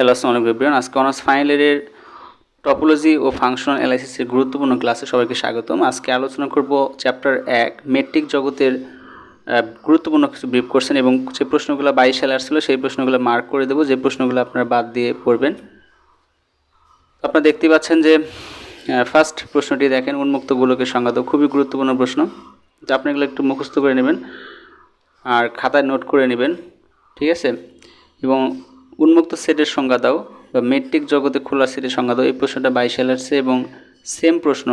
Hello আসসালামু আলাইকুম everyone আজকে অনার্স ফাইনাল ইয়ারের টপোলজি ও ফাংশনাল অ্যানালাইসিসের গুরুত্বপূর্ণ ক্লাসে সবাইকে স্বাগতম। আজকে আলোচনা করব চ্যাপ্টার এক মেট্রিক জগতের গুরুত্বপূর্ণ কিছু ব্রিফ করছেন এবং যে প্রশ্নগুলো বাইশ সালে আসছিল সেই প্রশ্নগুলো মার্ক করে দেবো। যে প্রশ্নগুলো আপনারা বাদ দিয়ে পড়বেন। আপনারা দেখতে পাচ্ছেন যে ফার্স্ট প্রশ্নটি দেখেন, উন্মুক্ত গোলকের সংজ্ঞা তো খুবই গুরুত্বপূর্ণ প্রশ্ন। তো আপনি এগুলো একটু মুখস্থ করে নেবেন আর খাতায় নোট করে নেবেন। ঠিক আছে? এবং উন্মুক্ত সেটের সংজ্ঞা দাও বা মেট্রিক জগতে খোলা সেটের সংজ্ঞা দাও। এই প্রশ্নটা বাইশ সালে আসছে এবং সেম প্রশ্ন,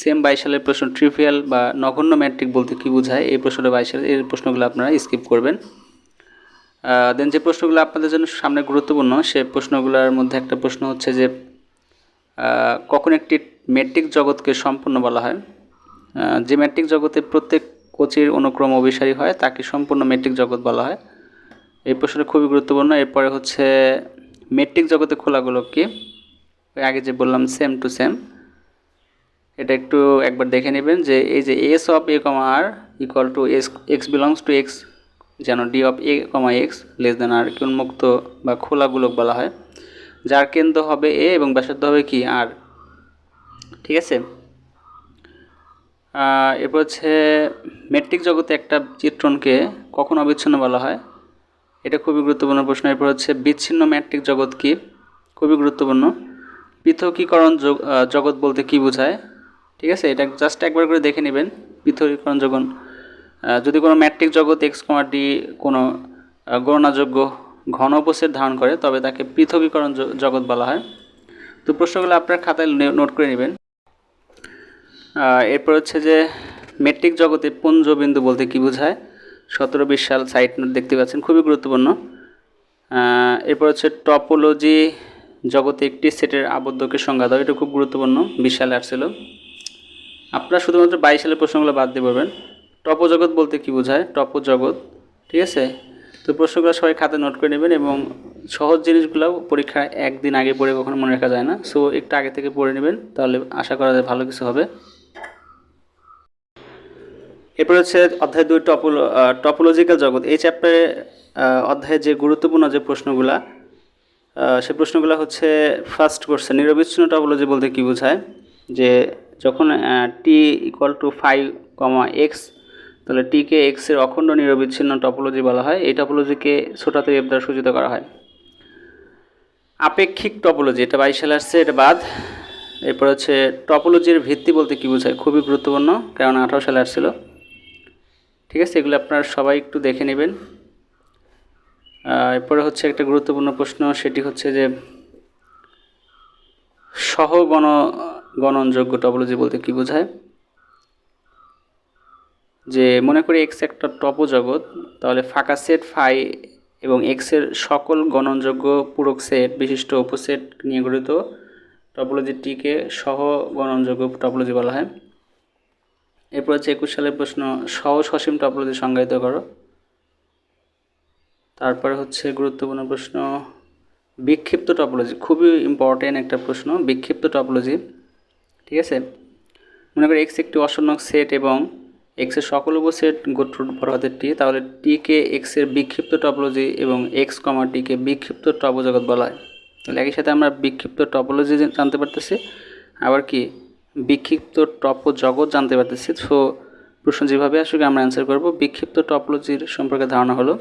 সেম বাইশ সালের প্রশ্ন ট্রিভিয়াল বা নগণ্য ম্যাট্রিক বলতে কী বোঝায়? এই প্রশ্নটা বাইশ সালের এই প্রশ্নগুলো আপনারা স্কিপ করবেন। দেন যে প্রশ্নগুলো আপনাদের জন্য সামনে গুরুত্বপূর্ণ, সে প্রশ্নগুলোর মধ্যে একটা প্রশ্ন হচ্ছে যে কখন একটি মেট্রিক জগৎকে সম্পূর্ণ বলা হয়? যে ম্যাট্রিক জগতে প্রত্যেক কোচের অনুক্রম অভিসারী হয়, তাকে সম্পূর্ণ মেট্রিক জগৎ বলা হয়। এই প্রশ্নটা খুবই গুরুত্বপূর্ণ। এরপরে হচ্ছে মেট্রিক জগতে খোলাগুলো কি? আগে যে বললাম সেম টু সেম এটা একটু একবার দেখে নেবেন যে এই যে S of A comma R equal to S X belongs to X যেন D of A comma X less than R কি উন্মুক্ত বা খোলা গোলক বলা হয়। যার কেন্দ্র হবে এ এবং ব্যাসার্ধ হবে কি? আর ঠিক আছে? এরপর হচ্ছে মেট্রিক জগতে একটা চিত্রণকে কখন অবিচ্ছিন্ন বলা হয়? এটা খুবই গুরুত্বপূর্ণ প্রশ্ন। এরপর হচ্ছে, বিচ্ছিন্ন ম্যাট্রিক জগৎ কি? খুবই গুরুত্বপূর্ণ। পৃথকীকরণ জগৎ বলতে কি বোঝায়? ঠিক আছে, এটা জাস্ট একবার করে দেখে নেবেন। পৃথকীকরণ জগৎ যদি কোনো ম্যাট্রিক জগৎ এক্স ডি কোনো গণনাযোগ্য ঘন উপসেট ধারণ করে, তবে তাকে পৃথকীকরণ জগৎ বলা হয়। তো প্রশ্নগুলো আপনার খাতায় নোট করে নেবেন। এরপর হচ্ছে যে মেট্রিক জগতে পুঞ্জবিন্দু বলতে কি বোঝায়? সতেরো বিশ সাল সাইট নোট দেখতে পাচ্ছেন, খুবই গুরুত্বপূর্ণ। এরপর হচ্ছে টপোলজি জগতে একটি সেটের আবদ্ধকে সংজ্ঞা দাও এটা খুব গুরুত্বপূর্ণ, বিশ সালে আসছিল। আপনারা শুধুমাত্র বাইশ সালের প্রশ্নগুলো বাদ দিয়ে পড়বেন। টপো জগৎ বলতে কি বোঝায়? টপো জগৎ ঠিক আছে? তো প্রশ্নগুলো সবাই খাতে নোট করে নেবেন এবং সহজ জিনিসগুলো পরীক্ষা একদিন আগে পড়ে কখনো মনে রাখা যায় না। সো একটু আগে থেকে পড়ে নেবেন, তাহলে আশা করা যায় ভালো কিছু হবে। এরপর হচ্ছে অধ্যায় দুই টপোল টপোলজিক্যাল জগৎ। এই চ্যাপ্টারে অধ্যায়ে যে গুরুত্বপূর্ণ যে প্রশ্নগুলা সে প্রশ্নগুলো হচ্ছে ফার্স্ট কোশ্চেন নিরবিচ্ছিন্ন টপোলজি বলতে কী বোঝায়? যে যখন T equal to five comma X তাহলে টিকে এক্সের অখণ্ড নিরবিচ্ছিন্ন টপোলজি বলা হয়। এই টপোলজিকে ছোটাতে দ্বারা সূচিত করা হয়। আপেক্ষিক টপোলজি এটা বাইশ সালে আসছে এটা বাদ। এরপর হচ্ছে টপোলজির ভিত্তি বলতে কী বোঝায়? খুবই গুরুত্বপূর্ণ কারণ আঠারো সালে আসছিল ঠিক আছে, এগুলো আপনারা সবাই একটু দেখে নেবেন। এরপরে হচ্ছে একটা গুরুত্বপূর্ণ প্রশ্ন, সেটি হচ্ছে যে, সহ গণ, গণনযোগ্য টপোলজি বলতে কি বোঝায়? যে, মনে করি এক্স একটা টপো জগৎ তাহলে ফাঁকা সেট ফাই এবং এক্সের সকল গণনযোগ্য পূরক সেট, বিশিষ্ট উপসেট নিয়ে গঠিত টপোলজিটিকে সহ গণনযোগ্য টপোলজি বলা হয়। এরপর হচ্ছে একুশ সালের প্রশ্ন সহ সসীম টপোলজি সংজ্ঞায়িত করো। তারপরে হচ্ছে গুরুত্বপূর্ণ প্রশ্ন, বিক্ষিপ্ত টপোলজি, খুবই ইম্পর্টেন্ট একটা প্রশ্ন, বিক্ষিপ্ত টপোলজি, ঠিক আছে? মনে করি এক্স একটি অসম্যক সেট এবং এক্সের সকল উপসেট গোত্র বড়হাতের টি তাহলে টিকে এক্সের বিক্ষিপ্ত টপোলজি এবং এক্স কমা টিকে বিক্ষিপ্ত টপজগৎ বলা হয়। তাহলে একই সাথে আমরা বিক্ষিপ্ত টপোলজি জানতে পারতেছি। আবার কি? বিক্ষিপ্ত টপ জগৎ জানতে পারতেছি। সো প্রশ্ন যেভাবে আসলে আমরা অ্যান্সার করব। বিক্ষিপ্ত টপলজির সম্পর্কে ধারণা হলো,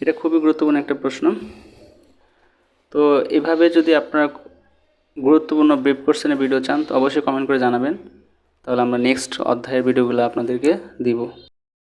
এটা খুবই গুরুত্বপূর্ণ একটা প্রশ্ন। তো, এভাবে যদি আপনারা গুরুত্বপূর্ণ ব্রিফ কোর্সেনের ভিডিও চান, তো অবশ্যই কমেন্ট করে জানাবেন। তাহলে আমরা নেক্সট অধ্যায়ের ভিডিওগুলো আপনাদেরকে দিব।